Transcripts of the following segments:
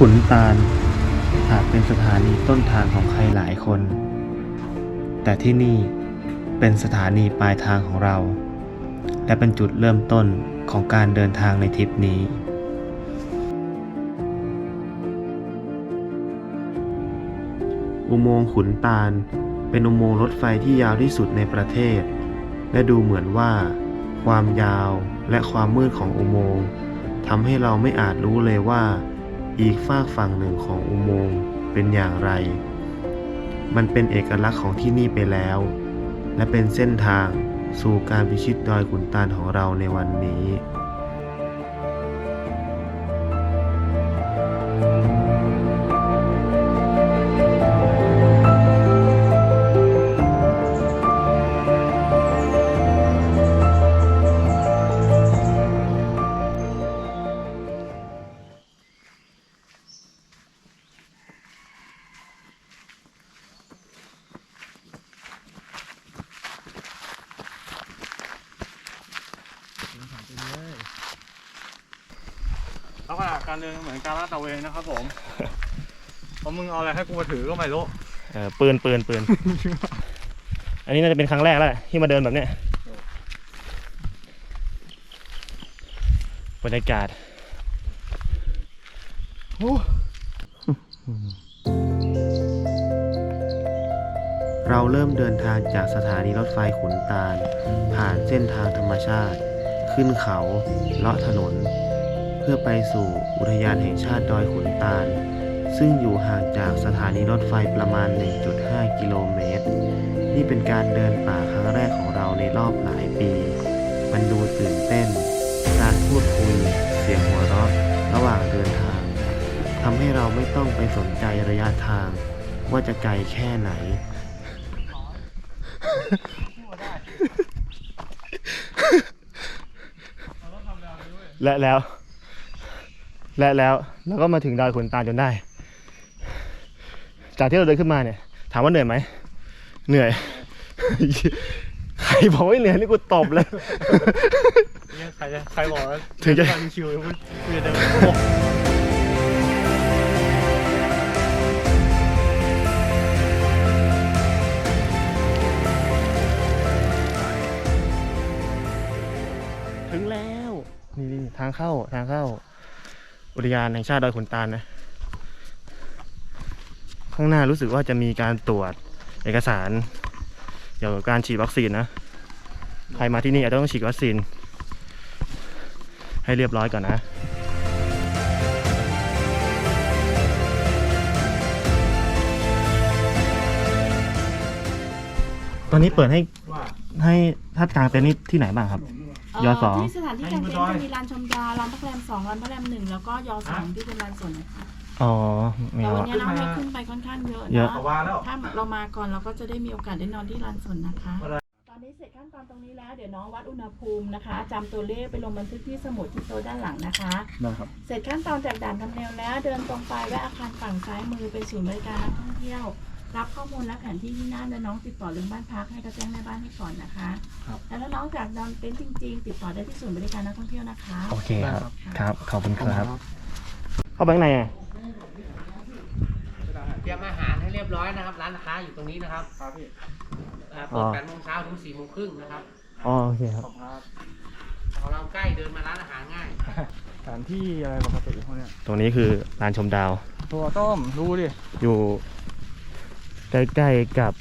ขุนตาลอาจเป็นสถานีต้นทางของใครหลายคน แต่ที่นี่เป็นสถานีปลายทางของเรา และเป็นจุดเริ่มต้นของการเดินทางในทริปนี้ อุโมงค์ขุนตาลเป็นอุโมงค์รถไฟที่ยาวที่สุดในประเทศ และดูเหมือนว่า ความยาวและความมืดของอุโมงค์ทำให้เราไม่อาจรู้เลยว่า อีกฝากฝั่งหนึ่งของอุโมงค์เป็นอย่างไร มันเป็นเอกลักษณ์ของที่นี่ไปแล้ว และเป็นเส้นทางสู่การพิชิตดอยขุนตาลของเราในวันนี้ะการเดินเหมือนการลาดตระเวนนะครับผมเพราะมึงเอาอะไรให้กูมาถือก็ไม่รู้เออปืนปืนปืน อันนี้น่าจะเป็นครั้งแรกแล้วแหละที่มาเดินแบบเนี้ยบรรยากาศโอ้เราเริ่มเดินทางจากสถานีรถไฟขุนตาล ผ่านเส้นทางธรรมชาติ ขึ้นเขา เลาะถนนเพื่อไปสู่อุทยานแห่งชาติดอยขุนตาล ซึ่งอยู่ห่างจากสถานีรถไฟประมาณ 1.5 กิโลเมตร นี่เป็นการเดินป่าครั้งแรกของเราในรอบหลายปี มันดูตื่นเต้น การพูดคุย เสียงหัวเราะ ระหว่างเดินทางทำให้เราไม่ต้องไปสนใจระยะทาง ว่าจะไกลแค่ไหนและแล้ว และแล้วเราก็มาถึงดอยขุนตาลจนได้ จากที่เราเดินขึ้นมาเนี่ย ถามว่าเหนื่อยไหม เหนื่อย ใครบอกว่าไม่เหนื่อยนี่กูตบเลย เนี่ยใครจะใครบอกว่าถึงจะเดินชิวๆกูกูจะเดินโอ้โหถึงแล้ว นี่นี่ทางเข้าทางเข้า อุทยานแห่งชาติดอยขุนตาลนะ ข้างหน้ารู้สึกว่าจะมีการตรวจเอกสารเกี่ยวกับการฉีดวัคซีนนะ ใครมาที่นี่อาจจะต้องฉีดวัคซีน ให้เรียบร้อยก่อนนะตอนนี้เปิดให้ให้ถ้ากลางเต็นท์นี่ที่ไหนบ้างครับ ยอสอง ที่สถานที่กางเต็นท์จะมีลานชมดาวลานพักแรมสองลานพักแรมหนึ่งแล้วก็ยอสองที่เป็นลานสวนนะคะอ๋อไม่แต่เอาวันอะนี้น้องให้ขึ้นไปค่อนข้างเยอะเยอะ นะเอาว่าแล้ว ถ้าเรามาก่อนเราก็จะได้มีโอกาสได้นอนที่ลานสวนนะคะตอนนี้เสร็จขั้นตอนตรงนี้แล้ว เดี๋ยวน้องวัดอุณหภูมินะคะจำตัวเลขไปลงบันทึกที่สมุดที่โต๊ะด้านหลังนะคะนะครับ เสร็จขั้นตอนจากด่านทำแนวแล้ว เดินตรงไปแวะอาคารฝั่งซ้ายมือเป็นศูนย์บริการนักท่องเที่ยว รับข้อมูลและแผนที่ที่นั่นและน้องติดต่อเรื่องบ้านพักให้กระแจ้งแม่บ้านให้ก่อนนะคะครับ แล้วถ้าน้องจากนอนเต็นท์จริง ๆ ติดต่อได้ที่ศูนย์บริการนักท่องเที่ยวนะคะ โอเคครับได้ครับครับ ขอบคุณครับ เข้าไปข้างในอะเตรียมอาหารให้เรียบร้อยนะครับ ร้านค้าอยู่ตรงนี้นะครับครับพี่อ่าเปิด8โมงเช้าถึง4โมงครึ่งนะครับอ๋อโอเคครับ ขอบคุณครับของเราใกล้เดินมาร้านอาหารง่าย สถานที่อะไรปกติพวกเนี้ยตรงนี้คือลานชมดาว ตัวต้มดูดิอยู่ ใกล้ๆกับ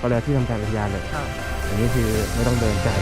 ก็เลยกที่ทำการอุทยานเลยครับอันนี้คือไม่ต้องเดินไกล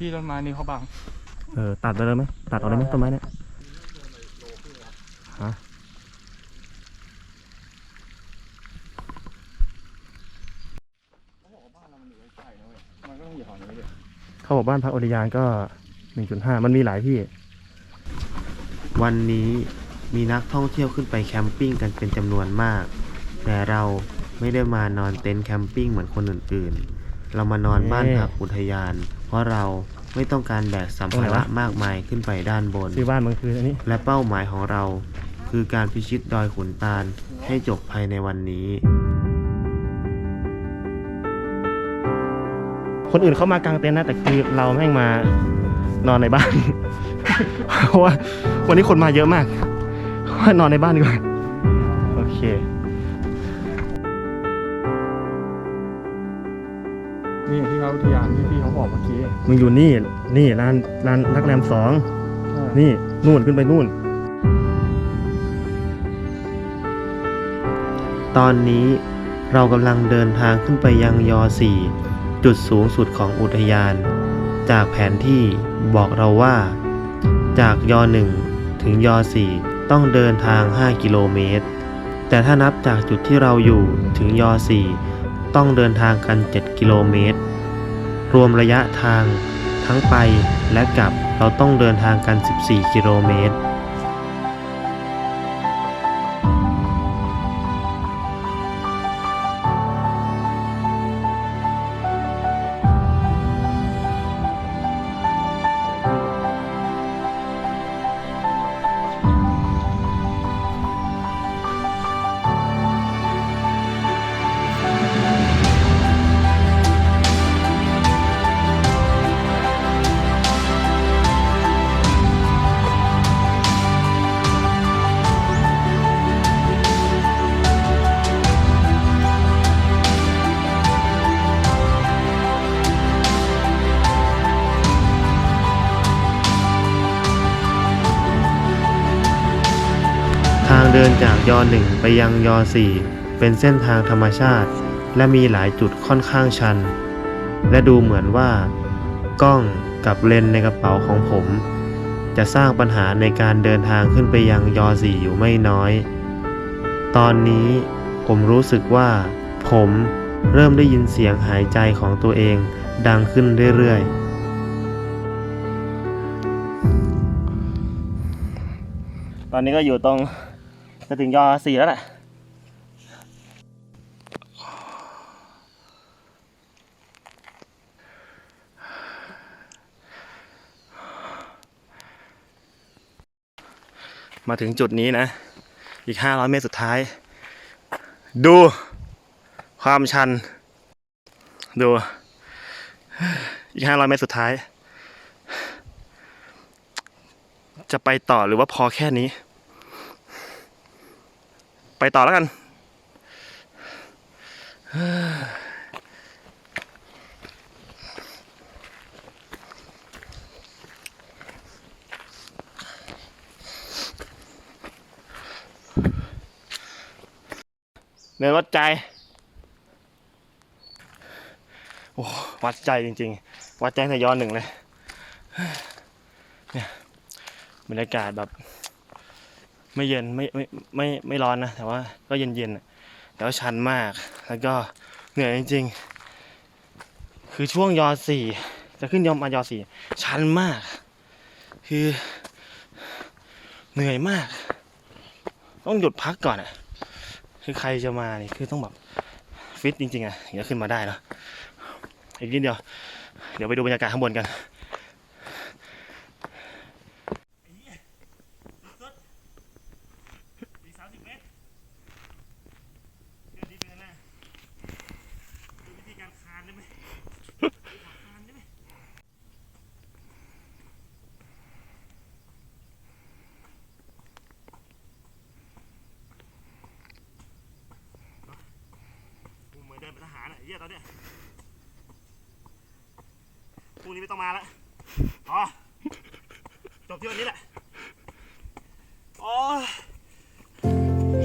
พี่ต้นไม้นี่เขาบัง เออตัดไปเลยไหมตัดออกได้ไหมต้นไม้เนี่ยฮะมันก็ต้องอยู่แถวนี้ดิเขาบอกบ้านพักอุทยานก็1.5มันมีหลายที่ วันนี้มีนักท่องเที่ยวขึ้นไปแคมปิ้งกันเป็นจำนวนมาก แต่เราไม่ได้มานอนเต็นท์แคมปิ้งเหมือนคนอื่นๆ เรามานอนบ้านพักอุทยาน เพราะเราไม่ต้องการแบกสัมภาระมากมายขึ้นไปด้านบนชื่อบ้านมันคืออันนี้ และเป้าหมายของเรา คือการพิชิตดอยขุนตาลให้จบภายในวันนี้ คนอื่นเขามากางเต็นท์นะแต่คือเราแม่งมานอนในบ้าน เพราะว่าวันนี้คนมาเยอะมากว่านอนในบ้านดีกว่าโอเคนี่ที่เขาอุทยานที่พี่เขา บอกเมื่อกี้มึงอยู่นี่ นี่ร้านร้านนักแรมสองนี่นู่นขึ้นไปนู่น ตอนนี้เรากำลังเดินทางขึ้นไปยังยอ4จุดสูงสุดของอุทยาน จากแผนที่บอกเราว่า จากยอ1ถึงยอ4ต้องเดินทาง 5 กิโลเมตร แต่ถ้านับจากจุดที่เราอยู่ถึงยอ4ต้องเดินทางกัน 7 กิโลเมตร รวมระยะทางทั้งไปและกลับเราต้องเดินทางกัน 14 กิโลเมตร ดินจากยอ1ไปยังยอ4เป็นเส้นทางธรรมชาติ และมีหลายจุดค่อนข้างชัน และดูเหมือนว่า กล้องกับเลนในกระเป๋าของผม จะสร้างปัญหาในการเดินทางขึ้นไปยังยอ4อยู่ไม่น้อย ตอนนี้ผมรู้สึกว่า ผมเริ่มได้ยินเสียงหายใจของตัวเองดังขึ้นเรื่อยๆตอนนี้ก็อยู่ตรง จะถึงยอสี่แล้วแหละมาถึงจุดนี้นะ อีก 500 เมตรสุดท้าย ดูความชัน ดู อีก 500 เมตรสุดท้าย จะไปต่อหรือว่าพอแค่นี้ ไปต่อแล้วกันเนินวัดใจ โอ้วัดใจจริง ๆ วัดใจแต่ย้อนหนึ่งเลย เนี่ย บรรยากาศแบบ ไม่เย็นไม่ไม่ไม่ไม่ร้อนนะ แต่ว่าก็เย็นเย็นแต่ว่าชันมาก แล้วก็เหนื่อยจริง ๆ คือช่วงยอสี่จะขึ้นยอมมายอสี่ชันมาก คือเหนื่อยมาก ต้องหยุดพักก่อนอะ คือใครจะมานี่คือต้องแบบฟิตจริงๆอะถึงจะขึ้นมาได้เนอะอีกนิดเดียว เดี๋ยวไปดูบรรยากาศข้างบนกัน อีกสามสิบเมตรเดี๋ยวดีเป็นนะดูวิธีการคานได้ไหมคานได้ไหมกูเหมือนเดิน เป็นทหารอะไอ้เหี้ยตอนเนี้ยพรุ่งนี้ไม่ต้องมาแล้วอ๋อจบที่วันนี้แหละอ๋อ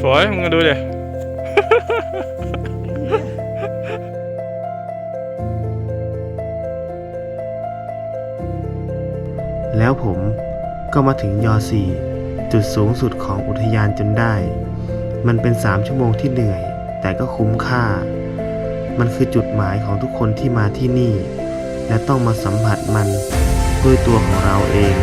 สวยมึงมาดูดิแล้วผมก็มาถึงยอ4จุดสูงสุดของอุทยานจนได้ มันเป็น 3 ชั่วโมงที่เหนื่อย แต่ก็คุ้มค่า มันคือจุดหมายของทุกคนที่มาที่นี่ และต้องมาสัมผัสมันด้วยตัวของเราเอง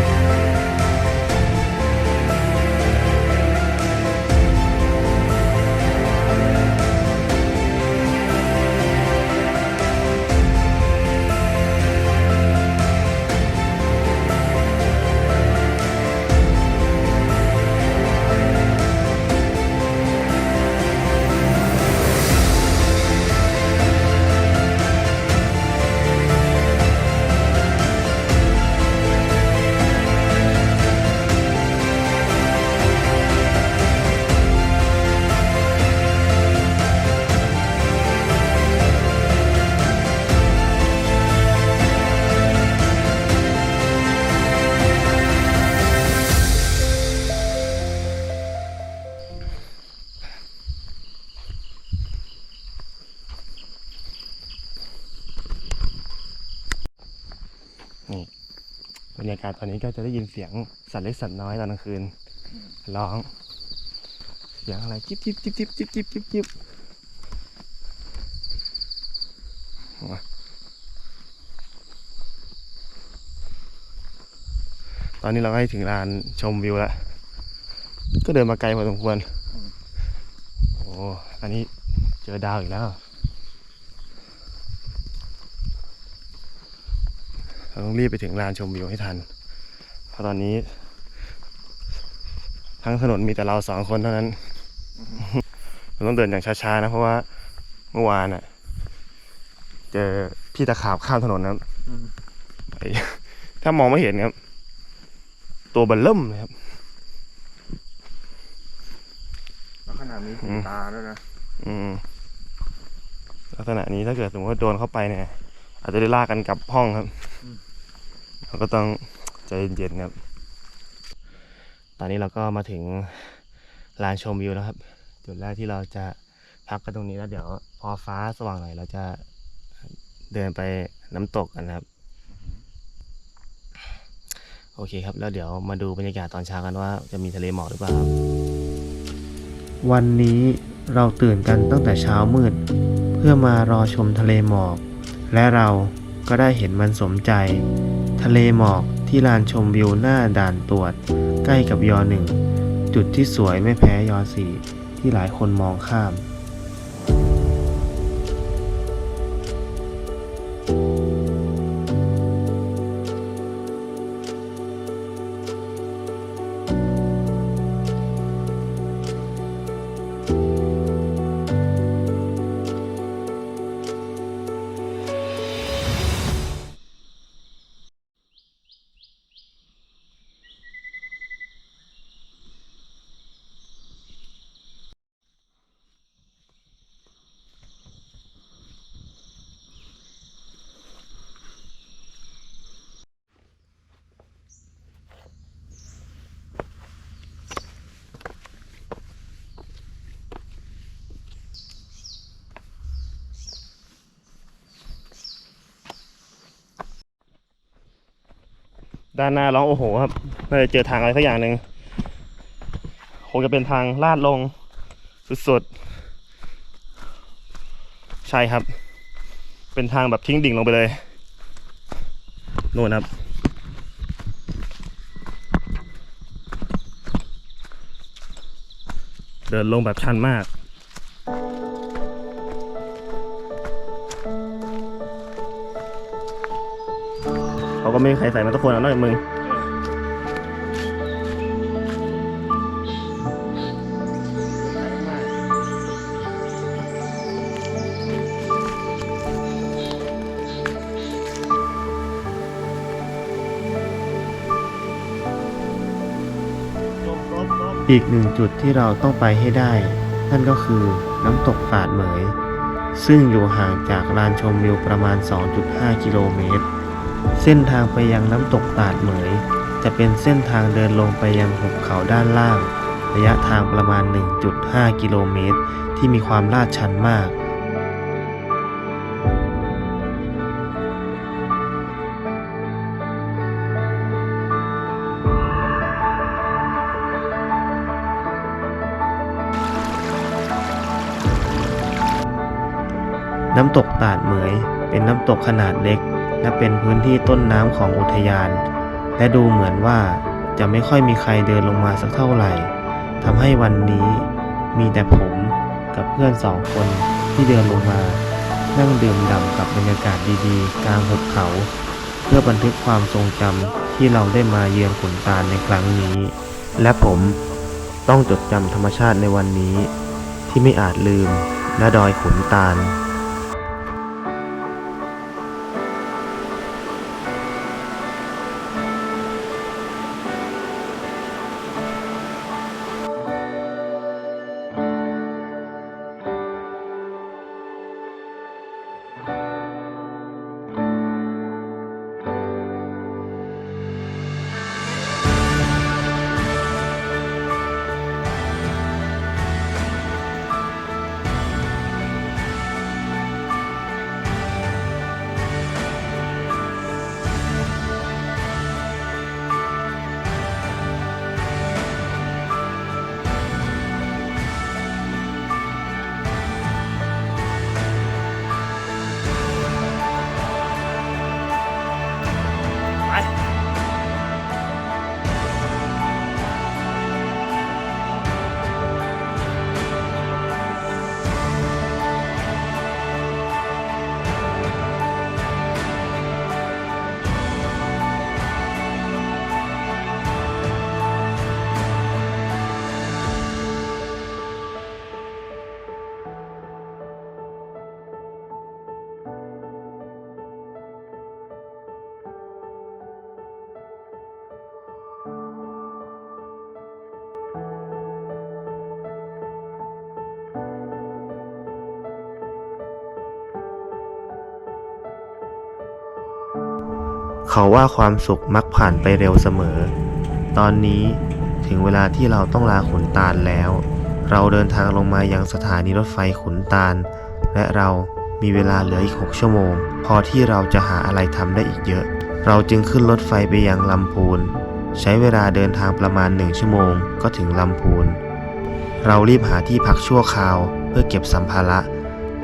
ก็จะได้ยินเสียงสัตว์เล็กสัตว์น้อยตอนกลางคืน ร้อง เสียงอะไรจิ๊บจิ๊บจิ๊บจิ๊บจิ๊บจิ๊บจิ๊บจิ๊บตอนนี้เราก็ให้ถึงลานชมวิวแล้วก็เดินมาไกลพอสมควร โอ้อันนี้เจอดาวอีกแล้วเราต้องรีบไปถึงลานชมวิวให้ทัน ตอนนี้ ทั้งถนนมีแต่เราสองคนเท่านั้นเราต้องเดินอย่างช้าๆนะ เพราะว่าเมื่อวานน่ะ เจอพี่ตะขาบข้ามถนนนะครับไอ้ถ้ามองไม่เห็นครับ ตัวเบันเริ่มเลยครับแล้วขนาดนี้อืมตาด้วยนะอืมลักษณะนี้ถ้าเกิดสมมติว่าโดนเข้าไปเนี่ย อาจจะได้ลากกันกลับห้องครับ เราก็ต้อง ใจเย็นๆครับ ตอนนี้เราก็มาถึงลานชมวิวแล้วครับ จุดแรกที่เราจะพักกันตรงนี้แล้วเดี๋ยวพอฟ้าสว่างหน่อยเราจะเดินไปน้ำตกกันนะครับ โอเคครับ แล้วเดี๋ยวมาดูบรรยากาศตอนเช้ากันว่าจะมีทะเลหมอกหรือเปล่าครับ วันนี้เราตื่นกันตั้งแต่เช้ามืด เพื่อมารอชมทะเลหมอก และเราก็ได้เห็นมันสมใจ ทะเลหมอก ที่ลานชมวิวหน้าด่านตรวจ ใกล้กับยอหนึ่งจุดที่สวยไม่แพ้ยอสี่ที่หลายคนมองข้าม ด้านหน้าร้องโอ้โหครับน่าจะเจอทางอะไรสักอย่างหนึ่งคงจะเป็นทางลาดลงสุดๆ ใช่ครับ เป็นทางแบบทิ้งดิ่งลงไปเลยนู่นครับ เดินลงแบบชันมาก ก็ไม่มีใครใส่มาทุกคนนอกจากมึงอีกหนึ่งจุดที่เราต้องไปให้ได้ นั่นก็คือน้ำตกปาดเหมย ซึ่งอยู่ห่างจากลานชมวิวประมาณ 2.5 กิโลเมตร เส้นทางไปยังน้ำตกปาดเหมย จะเป็นเส้นทางเดินลงไปยังหุบเขาด้านล่าง ระยะทางประมาณ 1.5 กิโลเมตร ที่มีความลาดชันมาก น้ำตกตาดเหมยเป็นน้ำตกขนาดเล็ก และเป็นพื้นที่ต้นน้ำของอุทยาน และดูเหมือนว่าจะไม่ค่อยมีใครเดินลงมาสักเท่าไหร่ทำให้วันนี้มีแต่ผมกับเพื่อนสองคนที่เดินลงมา นั่งดื่มด่ำกับบรรยากาศดีๆ กลางหุบเขา เพื่อบันทึกความทรงจำที่เราได้มาเยือนขุนตาลในครั้งนี้ และผมต้องจดจำธรรมชาติในวันนี้ ที่ไม่อาจลืมณดอยขุนตาล เขาว่าความสุขมักผ่านไปเร็วเสมอ ตอนนี้ถึงเวลาที่เราต้องลาขุนตาลแล้ว เราเดินทางลงมายังสถานีรถไฟขุนตาล และเรามีเวลาเหลืออีก 6 ชั่วโมง พอที่เราจะหาอะไรทำได้อีกเยอะ เราจึงขึ้นรถไฟไปยังลำพูน ใช้เวลาเดินทางประมาณหนึ่งชั่วโมงก็ถึงลำพูน เรารีบหาที่พักชั่วคราวเพื่อเก็บสัมภาระ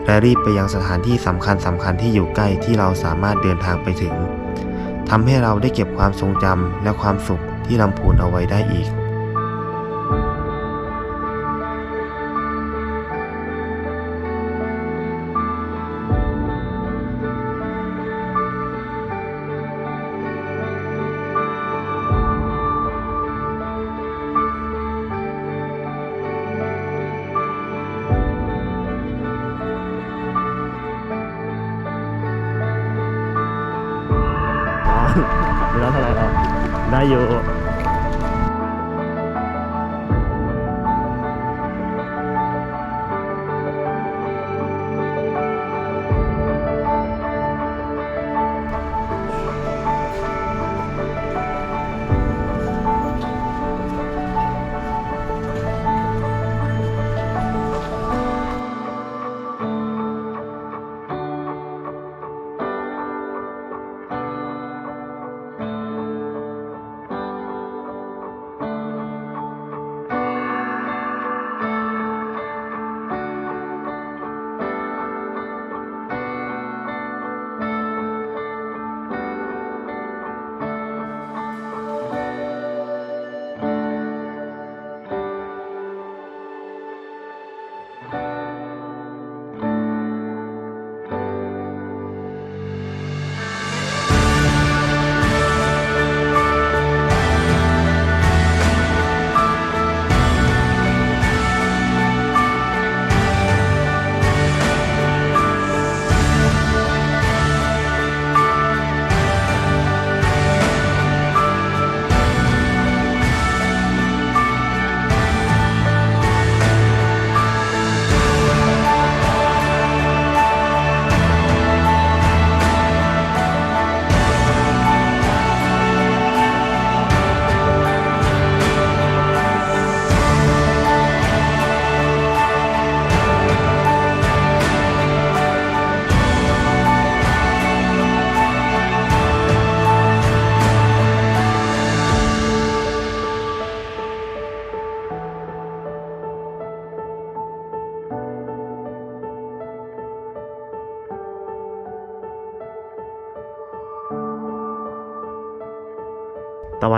และรีบไปยังสถานที่สำคัญสำคัญที่อยู่ใกล้ที่เราสามารถเดินทางไปถึง ทำให้เราได้เก็บความทรงจำและความสุขที่ลำพูนเอาไว้ได้อีก ไ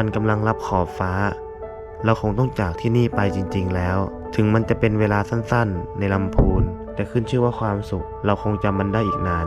วันกำลังรับขอบฟ้า เราคงต้องจากที่นี่ไปจริง ๆ แล้ว ถึงมันจะเป็นเวลาสั้นๆ ในลำพูน แต่ขึ้นชื่อว่าความสุข เราคงจำมันได้อีกนาน